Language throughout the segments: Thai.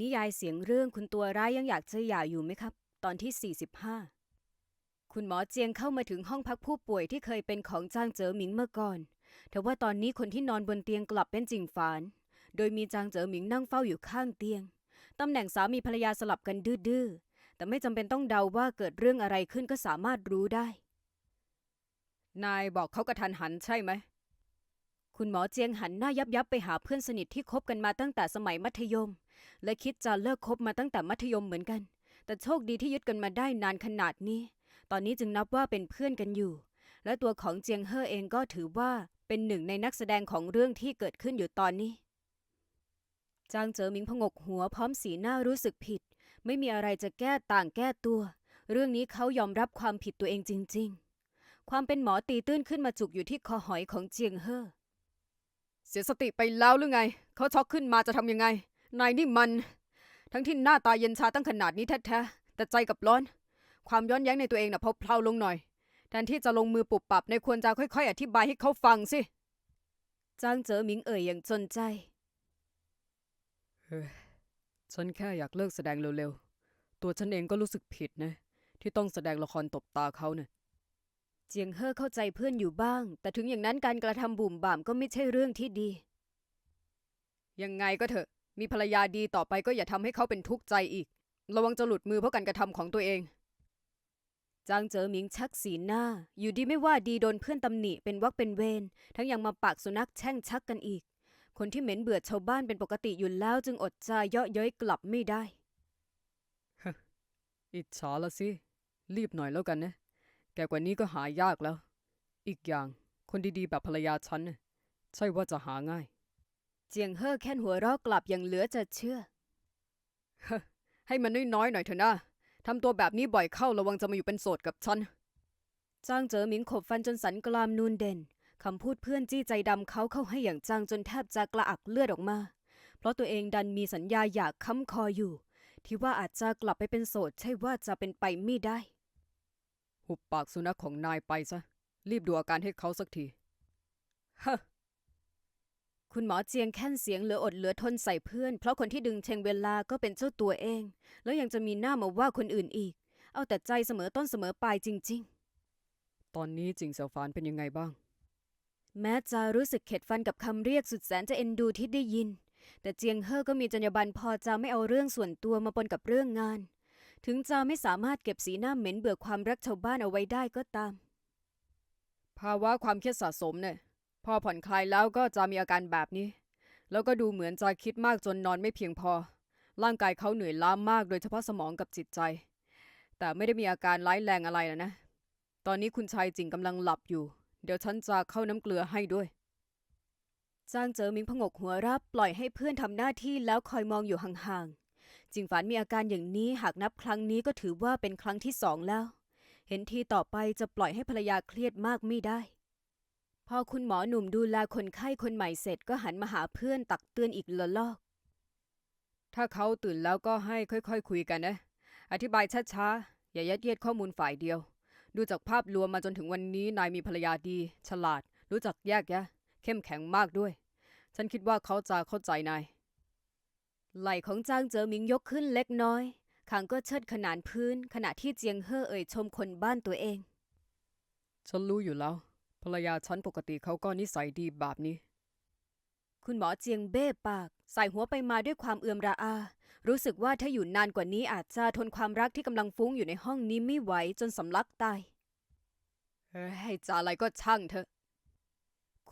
นิยายเสียงเรื่องคุณตัวร้ายยังอยากจะหย่าอยู่ไหมครับ ตอนที่ 45 คุณหมอเจียงเข้ามาถึงห้องพักผู้ป่วยที่เคยเป็นของจางเจ๋อหมิงเมื่อก่อนแต่ว่าตอนนี้คนที่นอนบนเตียงกลับเป็นจิงฝาน โดยมีจางเจ๋อหมิงนั่งเฝ้าอยู่ข้างเตียงตำแหน่งสามีภรรยาสลับกันดื้อๆแต่ไม่จำเป็นต้องเดาว่าเกิดเรื่องอะไรขึ้นก็สามารถรู้ได้ นายบอกเขากระทันหันใช่ไหม คุณหมอเจียงหันหน้ายับยับไปหาเพื่อนสนิทที่คบกันมาตั้งแต่สมัยมัธยม และคิดจะเลิกคบมาตั้งแต่มัธยมเหมือนกัน แต่โชคดีที่ยึดกันมาได้นานขนาดนี้ ตอนนี้จึงนับว่าเป็นเพื่อนกันอยู่ และตัวของเจียงเฮ่อเองก็ถือว่าเป็นหนึ่งในนักแสดงของเรื่องที่เกิดขึ้นอยู่ตอนนี้ จางเจ๋อหมิงพงกหัวพร้อมสีหน้ารู้สึกผิด ไม่มีอะไรจะแก้ต่างแก้ตัว เรื่องนี้เขายอมรับความผิดตัวเองจริง ๆ ความเป็นหมอตีตื้นขึ้นมาจุกอยู่ที่คอหอยของเจียงเฮ่อ เสียสติไปแล้วหรือไง เขาช็อกขึ้นมาจะทำยังไง นายนี่มัน ทั้งที่หน้าตาเย็นชาตั้งขนาดนี้แท้ๆ แต่ใจกับร้อน ความย้อนแย้งในตัวเองน่ะพบเพลาลงหน่อย แทนที่จะลงมือปุบปับในควรจะค่อย ๆ อธิบายให้เขาฟังสิจางเจ๋อหมิงเอ่ยอย่างจนใจ ฉันแค่อยากเลิกแสดงเร็วๆ ตัวฉันเองก็รู้สึกผิดนะ ที่ต้องแสดงละครตบตาเขาเนี่ย เจียงเฮ่อเข้าใจเพื่อนอยู่บ้าง แต่ถึงอย่างนั้นการกระทำบุ่มบ่ามก็ไม่ใช่เรื่องที่ดี ยังไงก็เถอะ มีภรรยาดีต่อไปก็อย่าทำให้เขาเป็นทุกข์ใจอีก ระวังจะหลุดมือเพราะการกระทำของตัวเอง จางเจ๋อหมิงชักสีหน้า อยู่ดีไม่ว่าดีโดนเพื่อนตำหนิเป็นวักเป็นเวร ทั้งยังมาปากสุนัขแช่งชักกันอีก คนที่เหม็นเบื่อชาวบ้านเป็นปกติอยู่แล้วจึงอดใจเยาะเย้ยกลับไม่ได้ อิจฉาละสิ รีบหน่อยแล้วกันนะ แกกว่านี้ก็หายากแล้ว อีกอย่างคนดีๆ แบบภรรยาฉันน่ะใช่ว่าจะหาง่าย เจียงเฮ่อแค่นหัวเราะกลับอย่างเหลือจะเชื่อ ให้มันน้อยๆหน่อยเถอะนะทำตัวแบบนี้บ่อยเข้าระวังจะมาอยู่เป็นโสดกับฉัน จางเจ๋อหมิงขบฟันจนสันกรามนูนเด่นคำพูดเพื่อนจี้ใจดำเขาเข้าให้อย่างจังจนแทบจะกระอักเลือดออกมา เพราะตัวเองดันมีสัญญาอยากค้ำคออยู่ ที่ว่าอาจจะกลับไปเป็นโสดใช่ว่าจะเป็นไปไม่ได้ หุบปากสุนัขของนายไปซะ รีบดูอาการให้เขาสักทีฮะคุณหมอเจียงแค่นเสียงเหลืออดเหลือทนใส่เพื่อน เพราะคนที่ดึงเชงเวลาก็เป็นเจ้าตัวเอง แล้วยังจะมีหน้ามาว่าคนอื่นอีก เอาแต่ใจเสมอต้นเสมอปลายจริง ๆ ตอนนี้จิงเสี่ยวฟานเป็นยังไงบ้าง แม้จะรู้สึกเข็ดฟันกับคำเรียกสุดแสนจะเอ็นดูที่ได้ยิน แต่เจียงเฮ่อก็มีจรรยาบรรณพอจะไม่เอาเรื่องส่วนตัวมาปนกับเรื่องงาน ถึงจะไม่สามารถเก็บสีหน้าเหม็นเบื่อความรักชาวบ้านเอาไว้ได้ก็ตาม ภาวะความเครียดสะสมเนี่ยพอผ่อนคลายแล้วก็จะมีอาการแบบนี้ แล้วก็ดูเหมือนจะคิดมากจนนอนไม่เพียงพอ ร่างกายเขาเหนื่อยล้ามากโดยเฉพาะสมองกับจิตใจ แต่ไม่ได้มีอาการร้ายแรงอะไรนะนะ ตอนนี้คุณชายจิงกำลังหลับอยู่ เดี๋ยวฉันจะเข้าน้ำเกลือให้ด้วยจางเจอหมิงพงกหัวรับปล่อยให้เพื่อนทำหน้าที่แล้วคอยมองอยู่ห่างๆ จิงฝานมีอาการอย่างนี้หากนับครั้งนี้ก็ถือว่าเป็นครั้งที่สองแล้ว เห็นทีต่อไปจะปล่อยให้ภรรยาเครียดมากไม่ได้ พอคุณหมอหนุ่มดูแลคนไข้คนใหม่เสร็จก็หันมาหาเพื่อนตักเตือนอีกละลอก ถ้าเขาตื่นแล้วก็ให้ค่อยๆคคุยกันนะ อธิบายช้าๆอย่ายัดเยียดข้อมูลฝ่ายเดียว ดูจากภาพรวมมาจนถึงวันนี้นายมีภรรยาดี ฉลาด รู้จักแยกแยะ เข้มแข็งมากด้วย ฉันคิดว่าเขาจะเข้าใจนาย ไหล่ของจางเจอหมิงยกขึ้นเล็กน้อยขางก็เชิดขนานพื้น ขณะที่เจียงเฮ่อเอ่ยชมคนบ้านตัวเอง ฉันรู้อยู่แล้ว ภรรยาฉันปกติเขาก็นิสัยดีแบบนี้ คุณหมอเจียงเบ้ปาก ใส่หัวไปมาด้วยความเอือมระอา รู้สึกว่าถ้าอยู่นานกว่านี้อาจจะทนความรักที่กำลังฟุ้งอยู่ในห้องนี้ไม่ไหวจนสำลักตายเฮ้ยจะอะไรก็ช่างเถอะ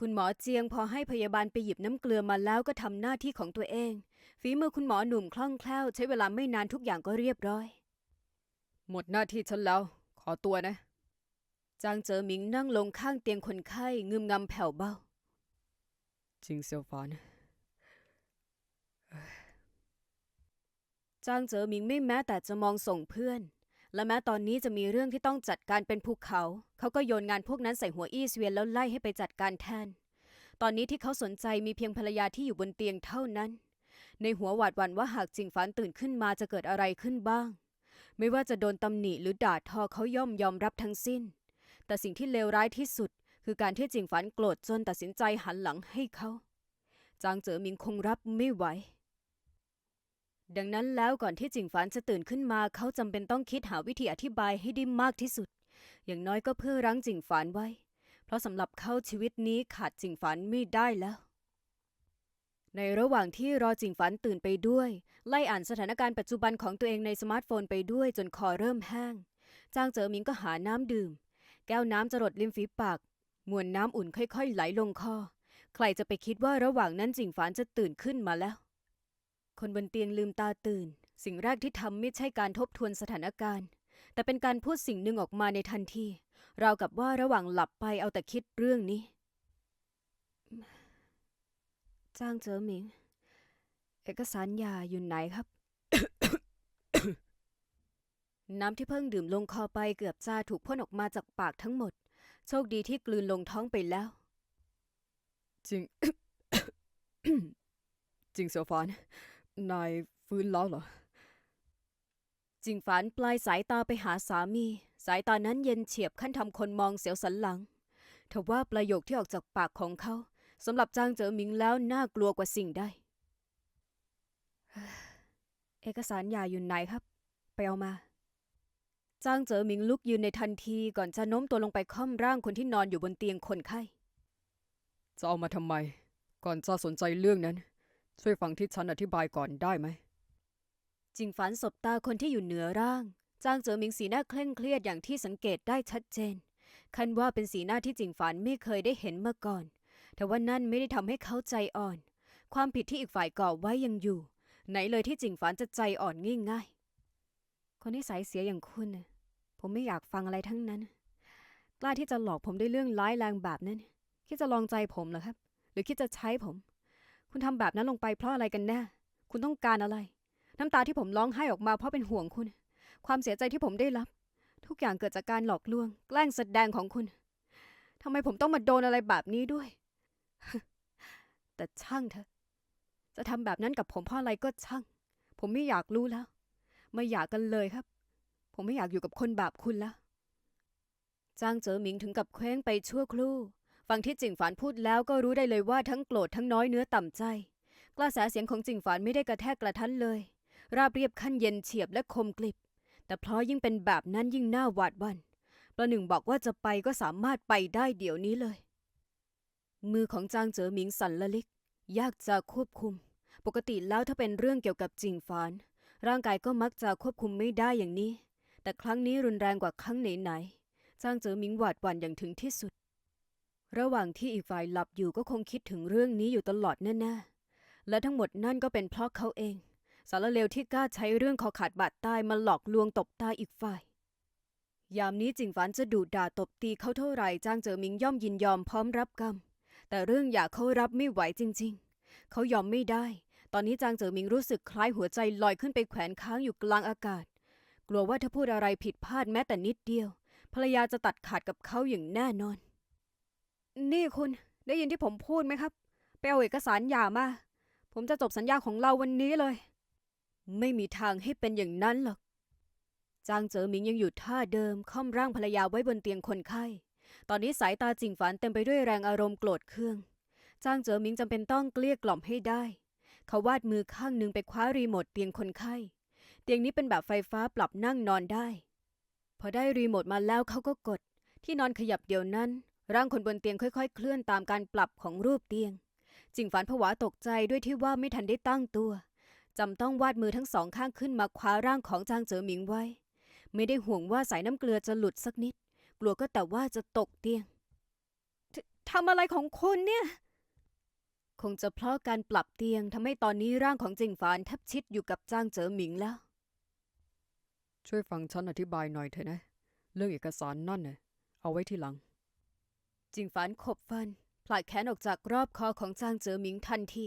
คุณหมอเจียงพอให้พยาบาลไปหยิบน้ำเกลือมาแล้วก็ทำหน้าที่ของตัวเอง ฝีมือคุณหมอหนุ่มคล่องแคล่ว ใช้เวลาไม่นานทุกอย่างก็เรียบร้อย หมดหน้าที่ฉันแล้ว ขอตัวนะ จางเจอหมิงนั่งลงข้างเตียงคนไข้งึมงำแผ่วเบาจริงเซียวฟานจางเจอหมิงไม่แม้แต่จะมองส่งเพื่อน และแม้ตอนนี้จะมีเรื่องที่ต้องจัดการเป็นภูเขา เขาก็โยนงานพวกนั้นใส่หัวอี้เสวียนแล้วไล่ให้ไปจัดการแทน ตอนนี้ที่เขาสนใจมีเพียงภรรยาที่อยู่บนเตียงเท่านั้น ในหัวหวาดหวั่นว่าหากจิงฝานตื่นขึ้นมาจะเกิดอะไรขึ้นบ้าง ไม่ว่าจะโดนตำหนิหรือด่าทอเขาย่อมยอมรับทั้งสิ้น แต่สิ่งที่เลวร้ายที่สุด คือการที่จิงฝานโกรธจนตัดสินใจหันหลังให้เขา จางเจ๋อหมิงคงรับไม่ไหว ดังนั้นแล้วก่อนที่จิงฝานจะตื่นขึ้นมาเขาจำเป็นต้องคิดหาวิธีอธิบายให้ได้มากที่สุด อย่างน้อยก็เพื่อรั้งจิงฝานไว้ เพราะสำหรับเขาชีวิตนี้ขาดจิงฝานไม่ได้แล้ว ในระหว่างที่รอจิงฝานตื่นไปด้วย ไล่อ่านสถานการณ์ปัจจุบันของตัวเองในสมาร์ทโฟนไปด้วยจนคอเริ่มแห้ง จางเจอหมิงก็หาน้ำดื่ม แก้วน้ำจะรดริมฝีปาก มวลน้ำอุ่นค่อยๆ ไหลลงคอ ใครจะไปคิดว่าระหว่างนั้นจิงฝานจะตื่นขึ้นมาแล้ว คนบนเตียงลืมตาตื่น สิ่งแรกที่ทำไม่ใช่การทบทวนสถานการณ์ แต่เป็นการพูดสิ่งหนึ่งออกมาในทันที ราวกับว่าระหว่างหลับไปเอาแต่คิดเรื่องนี้ จ้างเจอหมิง เอกสารยาอยู่ไหนครับ น้ำที่เพิ่งดื่มลงคอไปเกือบจะถูกพ่นออกมาจากปากทั้งหมด โชคดีที่กลืนลงท้องไปแล้ว จริงจริงเซียวฟาน นายฟื้นแล้วเหรอ จิงฝานปลายสายตาไปหาสามี สายตานั้นเย็นเฉียบขั้นทำคนมองเสียวสันหลังทว่าประโยคที่ออกจากปากของเขาสำหรับจางเจอหมิงแล้วน่ากลัวกว่าสิ่งใดเอกสารยาอยู่ไหนครับ ไปเอามา จางเจอหมิงลุกยืนในทันทีก่อนจะโน้มตัวลงไปค่อมร่างคนที่นอนอยู่บนเตียงคนไข้ จะเอามาทำไม ก่อนจะสนใจเรื่องนั้น ช่วยฟังที่ฉันอธิบายก่อนได้ไหม จิงฝันสบตาคนที่อยู่เหนือร่าง จางเจ๋อหมิงสีหน้าเคร่งเครียดอย่างที่สังเกตได้ชัดเจน คันว่าเป็นสีหน้าที่จิงฝันไม่เคยได้เห็นมาก่อน แต่ว่านั่นไม่ได้ทำให้เขาใจอ่อน ความผิดที่อีกฝ่ายก่อไว้ยังอยู่ ไหนเลยที่จิงฝันจะใจอ่อนง่ายๆ คนที่สายเสียอย่างคุณน่ะผมไม่อยากฟังอะไรทั้งนั้น กล้าที่จะหลอกผมด้วยเรื่องร้ายแรงแบบนั้น คิดจะลองใจผมเหรอครับ หรือคิดจะใช้ผม คุณทำแบบนั้นลงไปเพราะอะไรกันแน่ คุณต้องการอะไร น้ำตาที่ผมร้องไห้ออกมาเพราะเป็นห่วงคุณ ความเสียใจที่ผมได้รับ ทุกอย่างเกิดจากการหลอกลวง แกล้งแสดงของคุณทำไมผมต้องมาโดนอะไรแบบนี้ด้วย แต่ช่างเถอะ จะทำแบบนั้นกับผมเพราะอะไรก็ช่าง ผมไม่อยากรู้แล้ว ไม่อยากกันเลยครับ ผมไม่อยากอยู่กับคนแบบคุณแล้ว จ้างเจอหมิงถึงกับเคว้งไปชั่วครู่ ฟังที่จิงฝานพูดแล้วก็รู้ได้เลยว่าทั้งโกรธทั้งน้อยเนื้อต่ำใจ กระแสเสียงของจิงฝานไม่ได้กระแทกกระทันเลย ราบเรียบขั้นเย็นเฉียบและคมกลิบ แต่เพราะยิ่งเป็นแบบนั้นยิ่งน่าหวาดวันประหนึ่งบอกว่าจะไปก็สามารถไปได้เดี๋ยวนี้เลย มือของจางเจ๋อหมิงสั่นละลิก ยากจะควบคุม ปกติแล้วถ้าเป็นเรื่องเกี่ยวกับจิงฝาน ร่างกายก็มักจะควบคุมไม่ได้อย่างนี้ แต่ครั้งนี้รุนแรงกว่าครั้งไหนๆจางเจ๋อหมิงหวาดหวั่นอย่างถึงที่สุด ระหว่างที่อีกฝ่ายหลับอยู่ก็คงคิดถึงเรื่องนี้อยู่ตลอดแน่ๆ และทั้งหมดนั่นก็เป็นเพราะเขาเอง สารเลวที่กล้าใช้เรื่องคอขาดบาดตายมาหลอกลวงตบตาอีกฝ่าย ยามนี้จิงฝันจะดุด่าตบตีเขาเท่าไหร่จางเจอมิงย่อมยินยอมพร้อมรับกรรม แต่เรื่องอยากเขารับไม่ไหวจริง ๆ เขายอมไม่ได้ ตอนนี้จางเจอมิงรู้สึกคล้ายหัวใจลอยขึ้นไปแขวนค้างอยู่กลางอากาศ กลัวว่าถ้าพูดอะไรผิดพลาดแม้แต่นิดเดียวภรรยาจะตัดขาดกับเขาอย่างแน่นอน นี่คุณ ได้ยินที่ผมพูดไหมครับ ไปเอาเอกสารหย่ามา ผมจะจบสัญญาของเราวันนี้เลย ไม่มีทางให้เป็นอย่างนั้นหรอก จางเจ๋อหมิงยังอยู่ท่าเดิมค่อมร่างภรรยาไว้บนเตียงคนไข้ ตอนนี้สายตาจิงฝันเต็มไปด้วยแรงอารมณ์โกรธเคือง จางเจ๋อหมิงจำเป็นต้องเกลี้ยกล่อมให้ได้ เขาวาดมือข้างหนึ่งไปคว้ารีโมทเตียงคนไข้ เตียงนี้เป็นแบบไฟฟ้าปรับนั่งนอนได้ พอได้รีโมทมาแล้วเขาก็กด ที่นอนขยับเดียวนั้น ร่างคนบนเตียงค่อยๆ เคลื่อนตามการปรับของรูปเตียง จิงฝันผวาตกใจด้วยที่ว่าไม่ทันได้ตั้งตัวจำต้องวาดมือทั้งสองข้างขึ้นมาคว้าร่างของจางเจ๋อหมิงไว้ ไม่ได้ห่วงว่าสายน้ำเกลือจะหลุดสักนิด กลัวก็แต่ว่าจะตกเตียงททำอะไรของคุณเนี่ย คงจะเพราะการปรับเตียงทำให้ตอนนี้ร่างของจิงฝานแทบชิดอยู่กับจางเจ๋อหมิงแล้ว ช่วยฟังฉันอธิบายหน่อยเถอะนะ เรื่องเอกสารนั่นน่ะเอาไว้ทีหลัง จิงฝานขบฟันผลักแขนออกจากรอบคอของจางเจ๋อหมิงทันที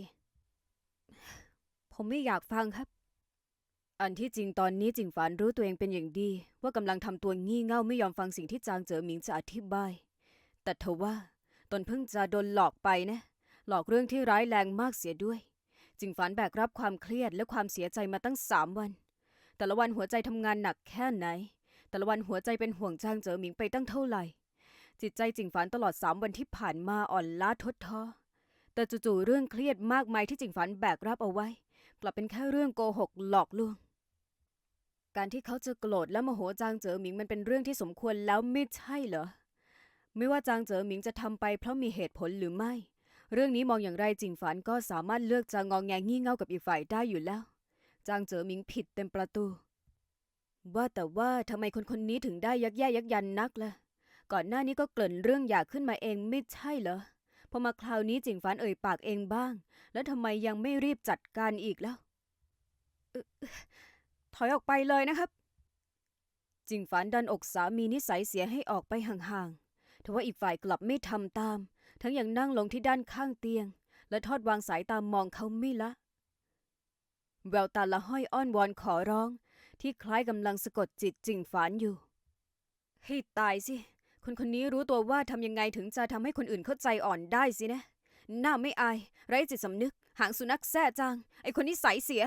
ผมไม่อยากฟังครับ อันที่จริงตอนนี้จิงฝานรู้ตัวเองเป็นอย่างดี ว่ากำลังทำตัวงี่เง่าไม่ยอมฟังสิ่งที่จางเจ๋อหมิงจะอธิบาย แต่เธอว่าตนเพิ่งจะโดนหลอกไปนะ หลอกเรื่องที่ร้ายแรงมากเสียด้วย จิงฝานแบกรับความเครียดและความเสียใจมาตั้งสามวัน แต่ละวันหัวใจทำงานหนักแค่ไหน แต่ละวันหัวใจเป็นห่วงจางเจ๋อหมิงไปตั้งเท่าไหร่ จิตใจจิงฝานตลอดสามวันที่ผ่านมาอ่อนล้าทดท้อแต่จู่ๆเรื่องเครียดมากมายที่จิงฝานแบกรับเอาไว้ กลับเป็นแค่เรื่องโกหกหลอกลวง การที่เขาจะโกรธและโมโหจางเจ๋อหมิงมันเป็นเรื่องที่สมควรแล้วไม่ใช่เหรอไม่ว่าจางเจ๋อหมิงจะทำไปเพราะมีเหตุผลหรือไม่ เรื่องนี้มองอย่างไรจิงฝานก็สามารถเลือกจะงองแงงี่เง่ากับอีกฝ่ายได้อยู่แล้ว จางเจ๋อหมิงผิดเต็มประตู ว่าแต่ว่าทำไมคนคนนี้ถึงได้ยักแย่ยักยันนักล่ะ ก่อนหน้านี้ก็เกริ่นเรื่องอยากขึ้นมาเองไม่ใช่เหรอ พอมาคราวนี้จิงฝานเอ่ยปากเองบ้าง แล้วทำไมยังไม่รีบจัดการอีกแล้วออถอยออกไปเลยนะครับ จิงฝานดันอกสามีนิสัยเสียให้ออกไปห่างๆทว่าอีกฝ่ายกลับไม่ทำตาม ทั้งยังนั่งลงที่ด้านข้างเตียง และทอดวางสายตามองเขาไม่ละ แววตาละห้อยอ้อนวอนขอร้อง ที่คล้ายกำลังสะกดจิตจิงฝานอยู่ ให้ตายสิ คนคนนี้รู้ตัวว่าทำยังไงถึงจะทำให้คนอื่นเข้าใจอ่อนได้สินะ หน้าไม่อาย ไร้จิตสำนึก หางสุนัขแซ่จาง ไอคนนี้ใสยเสีย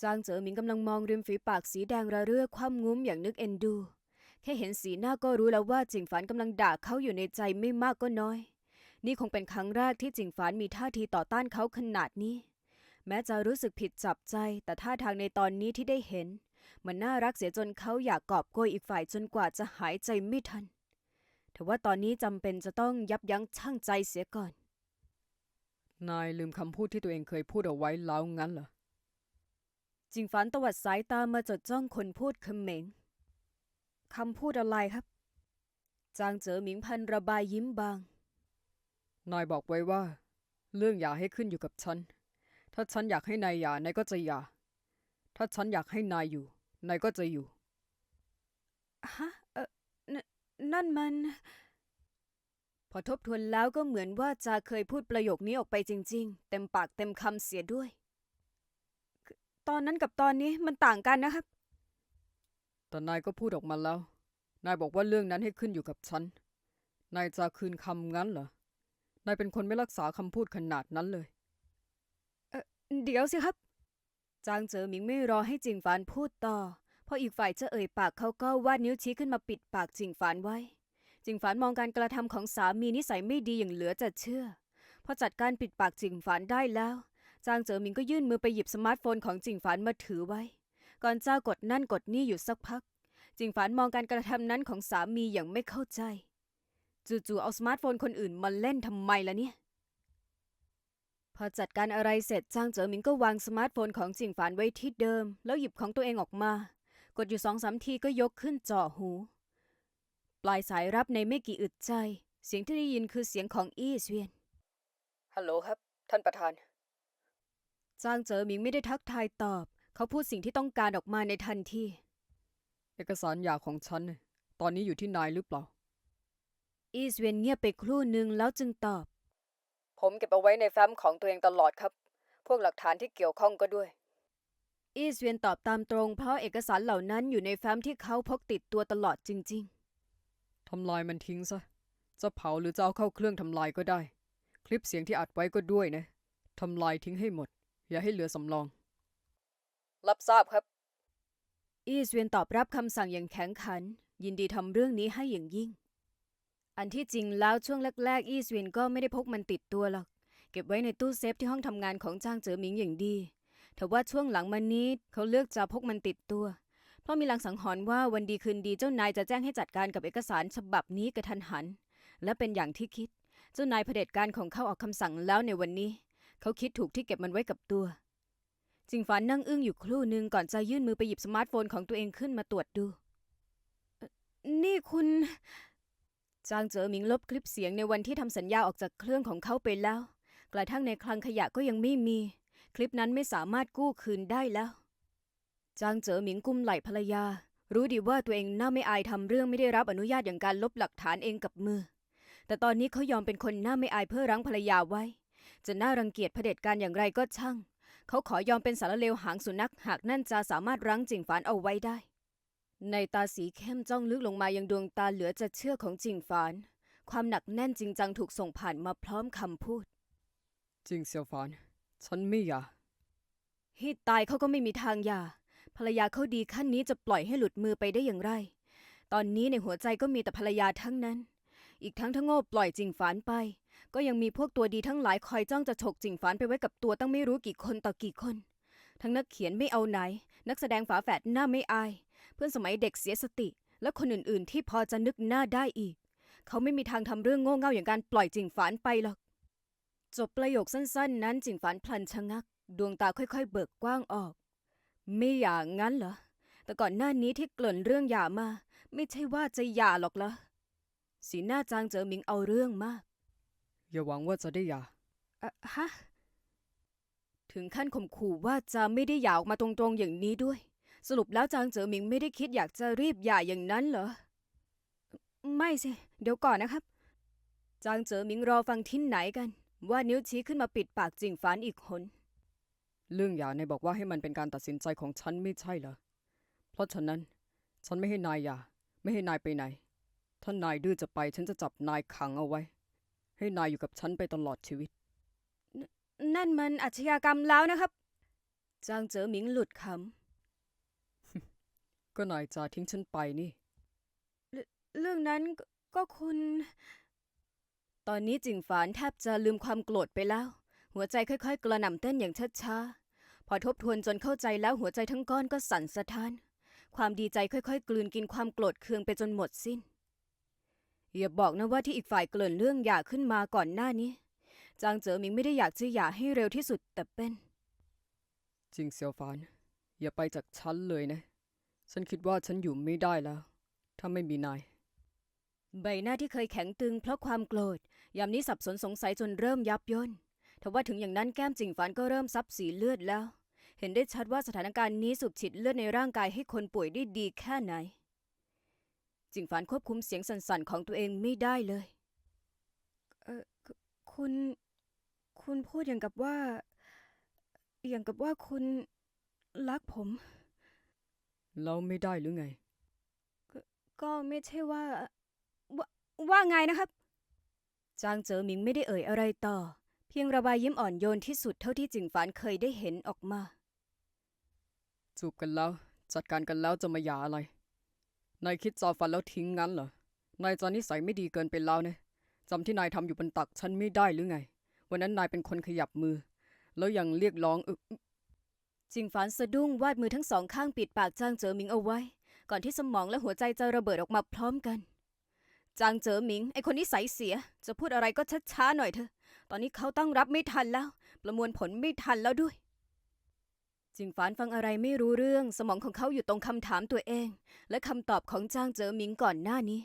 จางเจ๋อหมิงกำลังมองริมฝีปากสีแดงระเรื่อคว่ำงุ้มอย่างนึกเอ็นดู แค่เห็นสีหน้าก็รู้แล้วว่าจิงฝานกำลังด่าเขาอยู่ในใจไม่มากก็น้อย นี่คงเป็นครั้งแรกที่จิงฝานมีท่าทีต่อต้านเขาขนาดนี้ แม้จะรู้สึกผิดจับใจ แต่ท่าทางในตอนนี้ที่ได้เห็น มันน่ารักเสียจนเขาอยากกอบโกยอีกฝ่ายจนกว่าจะหายใจไม่ทันแต่ว่าตอนนี้จำเป็นจะต้องยับยั้งชั่งใจเสียก่อน นายลืมคำพูดที่ตัวเองเคยพูดเอาไว้แล้วงั้นเหรอ จิงฝันตวัดสายตามาจดจ้องคนพูดเขมงคำพูดอะไรครับ จางเจ๋อหมิงพันระบายยิ้มบาง นายบอกไว้ว่า เรื่องหย่าให้ขึ้นอยู่กับฉัน ถ้าฉันอยากให้นายหย่านายก็จะหย่า ถ้าฉันอยากให้นายอยู่ นายก็จะอยู่ ฮะ เออนนั่นมัน พอทบทวนแล้วก็เหมือนว่าจะเคยพูดประโยคนี้ออกไปจริง ๆ เต็มปากเต็มคำเสียด้วยคือตอนนั้นกับตอนนี้มันต่างกันนะครับ แต่นายก็พูดออกมาแล้ว นายบอกว่าเรื่องนั้นให้ขึ้นอยู่กับฉัน นายจะคืนคำงั้นเหรอ นายเป็นคนไม่รักษาคำพูดขนาดนั้นเลย เดี๋ยวสิครับ จางเจ๋อหมิงไม่รอให้จิงฝานพูดต่อ พออีกฝ่ายจะเอ่ยปากเขาก็วาดนิ้วชี้ขึ้นมาปิดปากจิงฝานไว้ จิงฝานมองการกระทำของสามีนิสัยไม่ดีอย่างเหลือจะเชื่อ พอจัดการปิดปากจิงฝานได้แล้ว จางเจ๋อหมิงก็ยื่นมือไปหยิบสมาร์ทโฟนของจิงฝานมาถือไว้ ก่อนเจ้ากดนั่นกดนี่อยู่สักพัก จิงฝานมองการกระทำนั้นของสามีอย่างไม่เข้าใจ จู่ๆเอาสมาร์ทโฟนคนอื่นมาเล่นทำไมล่ะเนี่ย พอจัดการอะไรเสร็จจางเจ๋อหมิงก็วางสมาร์ทโฟนของจิงฝานไว้ที่เดิม แล้วหยิบของตัวเองออกมา กดอยู่สองสามทีก็ยกขึ้นจ่อหู ปลายสายรับในไม่กี่อึดใจ เสียงที่ได้ยินคือเสียงของอี้เสวียนฮัลโหลครับ ท่านประธานจางเจ๋อหมิงไม่ได้ทักทายตอบ เขาพูดสิ่งที่ต้องการออกมาในทันทีเอกสารหย่าของฉันน่ะตอนนี้อยู่ที่นายหรือเปล่า อี้เสวียนเงียบไปครู่หนึ่งแล้วจึงตอบ ผมเก็บเอาไว้ในแฟ้มของตัวเองตลอดครับ พวกหลักฐานที่เกี่ยวข้องก็ด้วย อี้เสวียนตอบตามตรง เพราะเอกสารเหล่านั้นอยู่ในแฟ้มที่เขาพกติดตัวตลอดจริง ทำลายมันทิ้งซะ จะเผาหรือจะเอาเข้าเครื่องทำลายก็ได้ คลิปเสียงที่อัดไว้ก็ด้วยนะ ทำลายทิ้งให้หมด อย่าให้เหลือสำรอง รับทราบครับ ๆ อี้เสวียนตอบรับคำสั่งอย่างแข็งขัน ยินดีทำเรื่องนี้ให้อย่างยิ่ง อันที่จริงแล้วช่วงแรกๆ อี้สวียนก็ไม่ได้พกมันติดตัวหรอก เก็บไว้ในตู้เซฟที่ห้องทำงานของจ้างเจ๋อหมิงอย่างดีแต่ว่าช่วงหลังมานี้เขาเลือกจะพกมันติดตัว เพราะมีลังสังหรณ์ว่าวันดีคืนดีเจ้านายจะแจ้งให้จัดการกับเอกสารฉบับนี้กระทันหัน และเป็นอย่างที่คิด เจ้านายเผด็จการของเขาออกคำสั่งแล้วในวันนี้ เขาคิดถูกที่เก็บมันไว้กับตัว จิงฝานนั่งอึ้งอยู่ครู่หนึ่งก่อนจะยื่นมือไปหยิบสมาร์ทโฟนของตัวเองขึ้นมาตรวจดู นี่คุณ จางเจ๋อหมิงลบคลิปเสียงในวันที่ทำสัญญาออกจากเครื่องของเขาไปแล้ว กระทั่งในคลังขยะก็ยังไม่มี คลิปนั้นไม่สามารถกู้คืนได้แล้ว จางเจ๋อหมิงกุมไหล่ภรรยา รู้ดีว่าตัวเองน่าไม่อายทำเรื่องไม่ได้รับอนุญาตอย่างการลบหลักฐานเองกับมือ แต่ตอนนี้เขายอมเป็นคนน้าไม่อายเพื่อรั้งภรรยาไว้ จะน่ารังเกียจเผด็จการอย่างไรก็ช่าง เขาขอยอมเป็นสารเลวหางสุนัขหากนั่นจะสามารถรั้งจิงฝานเอาไว้ได้ ในตาสีเข้มจ้องลึกลงมายังดวงตาเหลือจะเชื่อของจิงฝาน ความหนักแน่นจริงจังถูกส่งผ่านมาพร้อมคำพูด จริงเซียวฟาน ฉันไม่อยากให้ตายเขาก็ไม่มีทางหย่าภรรยาเขาดีขั้นนี้จะปล่อยให้หลุดมือไปได้อย่างไร ตอนนี้ในหัวใจก็มีแต่ภรรยาทั้งนั้น อีกทั้งถ้าโง่ปล่อยจิงฝานไป ก็ยังมีพวกตัวดีทั้งหลายคอยจ้องจะฉกจิงฝานไปไว้กับตัวตั้งไม่รู้กี่คนต่อกี่คน ทั้งนักเขียนไม่เอาไหน นักแสดงฝาแฝดหน้าไม่อาย เพื่อนสมัยเด็กเสียสติ และคนอื่นๆ ที่พอจะนึกหน้าได้อีก เขาไม่มีทางทำเรื่องโง่เง่าอย่างการปล่อยจิงฝานไปหรอก จบประโยคสั้นๆ นั้นจิงฝานพลันชะงัก ดวงตาค่อยๆ เบิกกว้างออก ไม่หย่างั้นเหรอ แต่ก่อนหน้านี้ที่เกริ่นเรื่องหย่ามา ไม่ใช่ว่าจะหย่าหรอกละสีหน้าจางเจอหมิงเอาเรื่องมาก อย่าหวังว่าจะได้หย่าอะฮะ ถึงขั้นข่มขู่ว่าจะไม่ได้หย่าออกมาตรงๆอย่างนี้ด้วย สรุปแล้วจางเจอหมิงไม่ได้คิดอยากจะรีบหย่าอย่างนั้นเหรอ ไม่สิ เดี๋ยวก่อนนะครับ จางเจอหมิงรอฟังที่ไหนกัน ว่านิ้วชี้ขึ้นมาปิดปากจิงฟานอีกคน เรื่องหย่านายบอกว่าให้มันเป็นการตัดสินใจของฉันไม่ใช่เหรอ เพราะฉะนั้น ฉันไม่ให้นายหย่า ไม่ให้นายไปไหน ถ้านายดื้อจะไป ฉันจะจับนายขังเอาไว้ ให้นายอยู่กับฉันไปตลอดชีวิต นั่นมันอาชญากรรมแล้วนะครับ จางเจอหมิงหลุดค ก็นายจะทิ้งฉันไปนี่ำเรื่องนั้นก็ก็คุณ ตอนนี้จิงฝานแทบจะลืมความโกรธไปแล้ว หัวใจค่อย ๆ กระหน่ำเต้นอย่างช้าๆพอทบทวนจนเข้าใจแล้วหัวใจทั้งก้อนก็สั่นสะท้าน ความดีใจค่อย ๆ กลืนกินความโกรธเคืองไปจนหมดสิ้น อย่าบอกนะว่าที่อีกฝ่ายเกริ่นเรื่องหย่าขึ้นมาก่อนหน้านี้ จางเจอหมิงไม่ได้อยากจะหย่าให้เร็วที่สุดแต่เป็นจริงเซียวฟานอย่าไปจากฉันเลยนะ ฉันคิดว่าฉันอยู่ไม่ได้แล้ว ถ้าไม่มีนาย ใบหน้าที่เคยแข็งตึงเพราะความโกรธ ยามนี้สับสนสงสัยจนเริ่มยับย่นทว่าถึงอย่างนั้นแก้มจิงฝานก็เริ่มซับสีเลือดแล้ว เห็นได้ชัดว่าสถานการณ์นี้สูบฉีดเลือดในร่างกายให้คนป่วยได้ดีแค่ไหน จิงฝานควบคุมเสียงสั่นๆของตัวเองไม่ได้เลย เออคคุณ คุณพูดอย่างกับว่า อย่างกับว่าคุณรักผม แล้วไม่ได้หรือไง ก็ไม่ใช่ว่า ว่าว่าไงนะครับ จางเจอหมิงไม่ได้เอ่ยอะไรต่อ เพียงระบายยิ้มอ่อนโยนที่สุดเท่าที่จิงฝานเคยได้เห็นออกมา จูบกันแล้ว จัดการกันแล้วจะมาหย่าอะไร นายคิดจอฟันแล้วทิ้งงั้นเหรอ นายจะนิสัยไม่ดีเกินไปแล้วนะจำที่นายทำอยู่บนตักฉันไม่ได้หรือไง วันนั้นนายเป็นคนขยับมือ แล้วยังเรียกร้องอึก จิงฝานสะดุ้งวาดมือทั้งสองข้างปิดปากจางเจอหมิงเอาไว้ ก่อนที่สมองและหัวใจจะระเบิดออกมาพร้อมกัน จางเจอหมิง ไอคนนิสัยเสีย จะพูดอะไรก็ช้าๆหน่อยเถอะ ตอนนี้เขาตั้งรับไม่ทันแล้ว ประมวลผลไม่ทันแล้วด้วยจิงฝานฟังอะไรไม่รู้เรื่อง สมองของเขาอยู่ตรงคำถามตัวเอง และคำตอบของจางเจอหมิงก่อนหน้านี้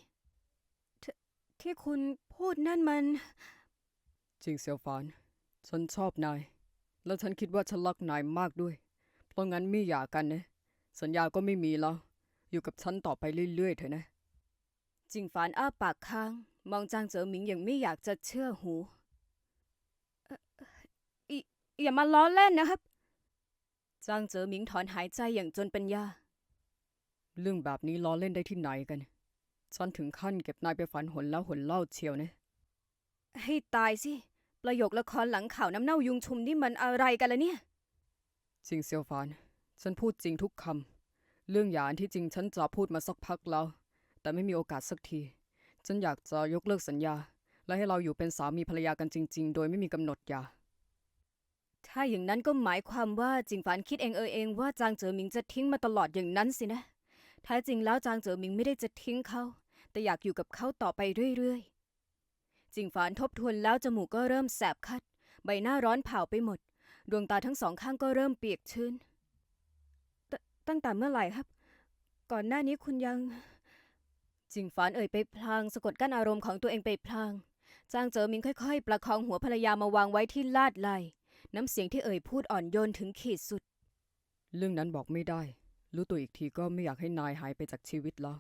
ทที่คุณพูดนั่นมันจริงเซียวฟาน ฉันชอบนาย แล้วฉันคิดว่าฉันรักนายมากด้วยเพ ราะงั้นไม่หย่ากันนะ สัญญาก็ไม่มีแล้ว อยู่กับฉันต่อไปเรื่อยๆเถอะนะ จิงฝานอ้าปากค้าง มองจางเจอหมิงอย่างไม่อยากจะเชื่อหูเอ่ออิอย่ามาล้อเล่นนะครับ จางเจอหมิงถอนหายใจอย่างจนปัญญา เรื่องแบบนี้ล้อเล่นได้ที่ไหนกัน ฉันถึงขั้นเก็บนายไปฝันหนแล้วหนเล่าเชียวนะ ให้ตายสิ ประโยคละครหลังข่าวน้ำเน่ายุงชุมนี่มันอะไรกันล่ะเนี่ย จริงเซียวฟาน ฉันพูดจริงทุกคำ เรื่องหย่าอันที่จริงฉันจะพูดมาสักพักแล้ว แต่ไม่มีโอกาสสักที ฉันอยากจะยกเลิกสัญญา และให้เราอยู่เป็นสามีภรรยากันจริง ๆ โดยไม่มีกำหนดหย่าถ้าอย่างนั้นก็หมายความว่าจิงฝานคิดเองเออเองว่าจางเจอหมิงจะทิ้งมาตลอดอย่างนั้นสินะแท้จริงแล้วจางเจอหมิงไม่ได้จะทิ้งเขา แต่อยากอยู่กับเขาต่อไปเรื่อยๆจิงฝานทบทวนแล้วจมูกก็เริ่มแสบคัด ใบหน้าร้อนเผาไปหมด ดวงตาทั้งสองข้างก็เริ่มเปียกชื้นตตั้งแต่เมื่อไหร่ครับ ก่อนหน้านี้คุณยัง จิงฝานเอ่ยไปพลางสะกดกั้นอารมณ์ของตัวเองไปพลางจางเจอมิงค่อยๆ ประคองหัวภรรยามาวางไว้ที่ลาดไหลน้ำเสียงที่เอ่ยพูดอ่อนโยนถึงขีดสุด เรื่องนั้นบอกไม่ได้ รู้ตัวอีกทีก็ไม่อยากให้นายหายไปจากชีวิตแล้ว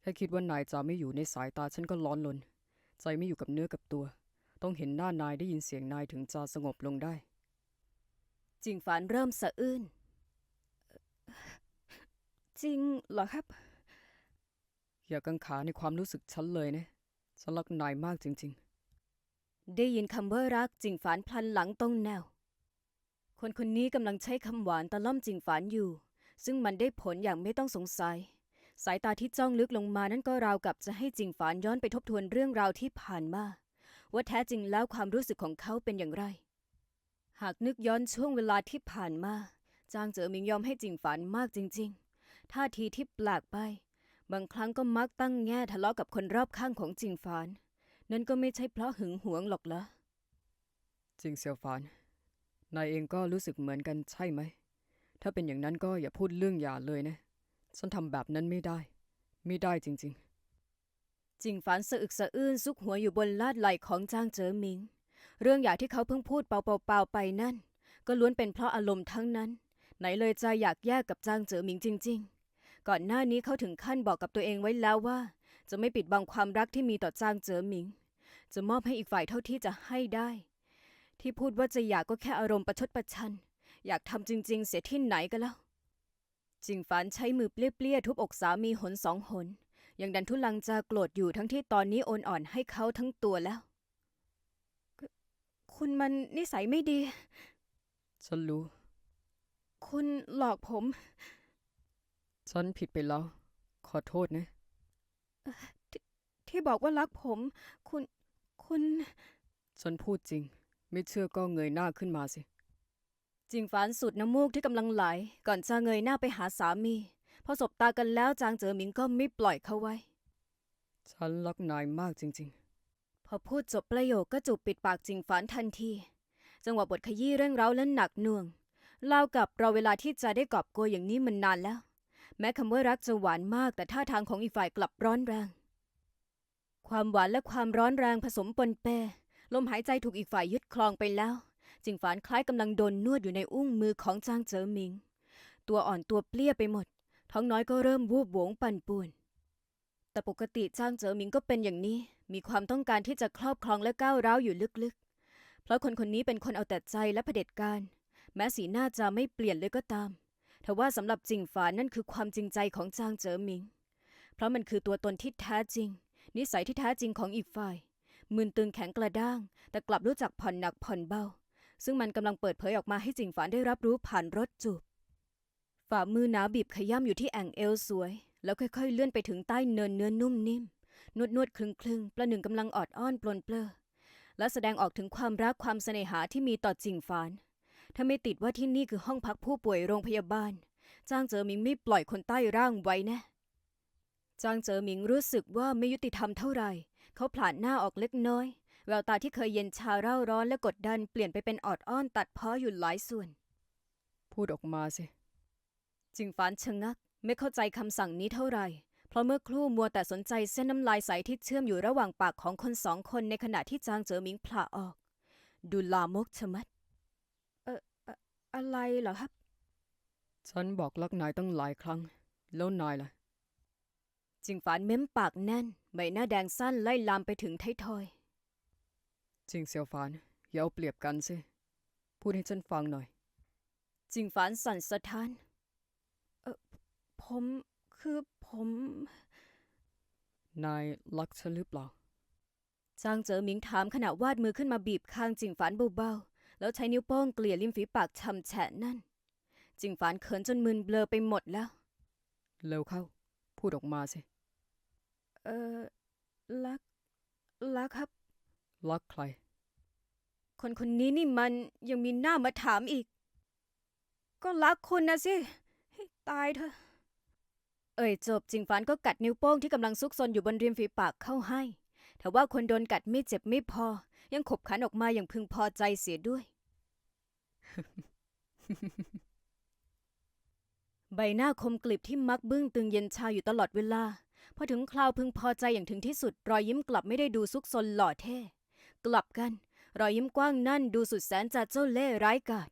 แค่คิดว่านายจะไม่อยู่ในสายตาฉันก็ร้อนลน ใจไม่อยู่กับเนื้อกับตัว ต้องเห็นหน้านายได้ยินเสียงนายถึงจะสงบลงได้ จิงฝานเริ่มสะอื้น จริงเหรอครับ อย่ากังขาในความรู้สึกฉันเลยนะ ฉันรักนายมากจริงได้ยินคำว่ารักจิงฝานพลันหลังตรงแนว คนคนนี้กำลังใช้คำหวานตะล่อมจิงฝานอยู่ ซึ่งมันได้ผลอย่างไม่ต้องสงสัย สายตาที่จ้องลึกลงมานั้นก็ราวกับจะให้จิงฝานย้อนไปทบทวนเรื่องราวที่ผ่านมาว่าแท้จริงแล้วความรู้สึกของเขาเป็นอย่างไร หากนึกย้อนช่วงเวลาที่ผ่านมา จางเจอหมิงยอมให้จิงฝานมากจริง ๆ ท่าทีที่แปลกไป บางครั้งก็มักตั้งแง่ทะเลาะกับคนรอบข้างของจิงฝาน นั่นก็ไม่ใช่เพราะหึงหวงหรอกละจริงเซียวฟาน นายเองก็รู้สึกเหมือนกันใช่ไหม ถ้าเป็นอย่างนั้นก็อย่าพูดเรื่องหย่าเลยนะ ฉันทำแบบนั้นไม่ได้ ไม่ได้จริงจิงฝานสะอึกสะอื้นซุกหัวอยู่บนลาดไหลของจางเจ๋อหมิง เรื่องอยากที่เขาเพิ่งพูดเปล่าๆไปนั่น ก็ล้วนเป็นเพราะอารมณ์ทั้งนั้น ไหนเลยจะอยากแยกกับจางเจ๋อหมิงจริง ๆ ก่อนหน้านี้เขาถึงขั้นบอกกับตัวเองไว้แล้วว่า จะไม่ปิดบังความรักที่มีต่อจางเจ๋อหมิง จะมอบให้อีกฝ่ายเท่าที่จะให้ได้ ที่พูดว่าจะอยากก็แค่อารมณ์ประชดประชัน อยากทำจริง ๆ เสียที่ไหนกันแล้วจิงฝานใช้มือเปรี้ยๆทุบอกสามีหนสองหนยังดันทุลังจะโกรธอยู่ทั้งที่ตอนนี้โอนอ่อนให้เขาทั้งตัวแล้ว คุณมันนิสัยไม่ดีๆฉันรู้ คุณหลอกผม ฉันผิดไปแล้ว ขอโทษนะ ที่บอกว่ารักผม คุณ คุณ ฉันพูดจริง ไม่เชื่อก็เงยหน้าขึ้นมาสิ จิงฝานสุดน้ำมูกที่กำลังไหล ก่อนจะเงยหน้าไปหาสามี พอสบตากันแล้วจางเจอหมิงก็ไม่ปล่อยเขาไว้ ฉันรักนายมากจริงพ อพูดจบประโยคก็จูบปิดปากจิงฝานทันที จังหวะบทขยี้เร่งเร้าและหนักหน่วงเล่ากับเราเวลาที่จะได้กอบโกยอย่างนี้มันนานแล้ว แม้คำว่ารักจะหวานมากแต่ท่าทางของอีกฝ่ายกลับร้อนแรง ความหวานและความร้อนแรงผสมปนเป ลมหายใจถูกอีกฝ่ายยึดคลองไปแล้ว จิงฝานคล้ายกำลังโดนนวดอยู่ในอุ้งมือของจางเจ๋อหมิง ตัวอ่อนตัวเปลี้ยไปหมด ท้องน้อยก็เริ่มวูบโหวงปั่นป่วน แต่ปกติจ้างเจอหมิงก็เป็นอย่างนี้ มีความต้องการที่จะครอบครองและก้าวร้าวอยู่ลึกๆ เพราะคนคนนี้เป็นคนเอาแต่ใจและเผด็จการ แม้สีหน้าจะไม่เปลี่ยนเลยก็ตามแต่ว่าสำหรับจิงฝานนั่นคือความจริงใจของจางเจอหมิง เพราะมันคือตัวตนที่แท้จริง นิสัยที่แท้จริงของอีกฝ่ายมึนตึงแข็งกระด้าง แต่กลับรู้จักผ่อนหนักผ่อนเบา ซึ่งมันกำลังเปิดเผยออกมาให้จิงฝานได้รับรู้ผ่านรถจูบ ฝ่ามือหนาบีบขย้ำอยู่ที่แอ่งเอวสวย แล้วค่อยๆ เลื่อนไปถึงใต้เนินเนื้อนุ่มนิ่ม นวดนวดๆคลึงคลึงๆประหนึ่งกำลังออดอ้อนปลนเปลือและแสดงออกถึงความรักความเสน่หาที่มีต่อจิงฝาน ถ้าไม่ติดว่าที่นี่คือห้องพักผู้ป่วยโรงพยาบาล จางเจอหมิงไม่ปล่อยคนใต้ร่างไว้แนะจางเจอหมิงรู้สึกว่าไม่ยุติธรรมเท่าไหร่ เขาผลาดหน้าออกเล็กน้อย แววตาที่เคยเย็นชาเร่าร้อนและกดดันเปลี่ยนไปเป็นออดอ้อนตัดเพ้ออยู่หลายส่วนๆพูดออกมาสิ จิงฟานชะงัก ไม่เข้าใจคำสั่งนี้เท่าไหร่ เพราะเมื่อครู่มัวแต่สนใจเส้นน้ำลายใสที่เชื่อมอยู่ระหว่างปากของคนสองคนในขณะที่จางเจอหมิงผละออก ดูลามกชะมัด เออเอ่ออะไรเหรอครับ ฉันบอกรักนายตั้งหลายครั้ง แล้วนายล่ะ จิงฟานเม้มปากแน่น ใบหน้าแดงสั้นไล่ลามไปถึงไททอยจริงเซียวฟานอย่าเอาเปรียบกันสิ พูดให้ฉันฟังหน่อย จิงฟานสั่นสะท้านเออ ผมคือผม นายรักฉันหรือเปล่า จางเจอหมิงถามขณะวาดมือขึ้นมาบีบคางจิงฝานเบาๆ แล้วใช้นิ้วโป้งเกลี่ยริมฝีปากช่ำแฉะนั่น จิงฝานเขินจนมึนเบลอไปหมดแล้ว เร็วเข้า พูดออกมาสิ เออรักรักครับ รักใคร คนคนนี้นี่มันยังมีหน้ามาถามอีก ก็รักคุณนะสิ ให้ตายเถอะ เอ่ยจบจิงฝานก็กัดนิ้วโป้งที่กำลังซุกซนอยู่บนริมฝีปากเข้าให้แต่ว่าคนโดนกัดไม่เจ็บไม่พอ ยังขบขันออกมาอย่างพึงพอใจเสียด้วย ใบหน้าคมกลิบที่มักบึ้งตึงเย็นชาอยู่ตลอดเวลา พอถึงคราวพึงพอใจอย่างถึงที่สุด รอยยิ้มกลับไม่ได้ดูซุกซนหล่อเท่ กลับกัน รอยยิ้มกว้างนั่นดูสุดแสนจะเจ้าเล่ห์ร้ายกาจ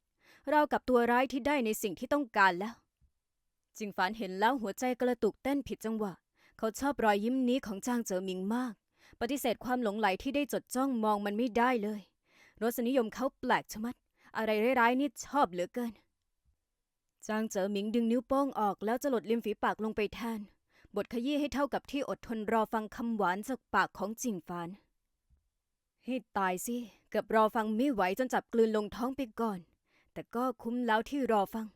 ราวกับตัวร้ายที่ได้ในสิ่งที่ต้องการแล้ว จิงฝานเห็นแล้วหัวใจกระตุกเต้นผิดจังหวะ เขาชอบรอยยิ้มนี้ของจางเจ๋อหมิงมาก ปฏิเสธความหลงไหลที่ได้จดจ้องมองมันไม่ได้เลย รสนิยมเขาแปลกชะมัด อะไรร้ายๆนี่ชอบเหลือเกิน จางเจ๋อหมิงดึงนิ้วโป้งออกแล้วจะหลดริมฝีปากลงไปแทน บทขยี้ให้เท่ากับที่อดทนรอฟังคำหวานจากปากของจิงฟานให้ตายสิเกือบรอฟังไม่ไหวจนจับกลืนลงท้องไปก่อน แต่ก็คุ้มแล้วที่รอฟัง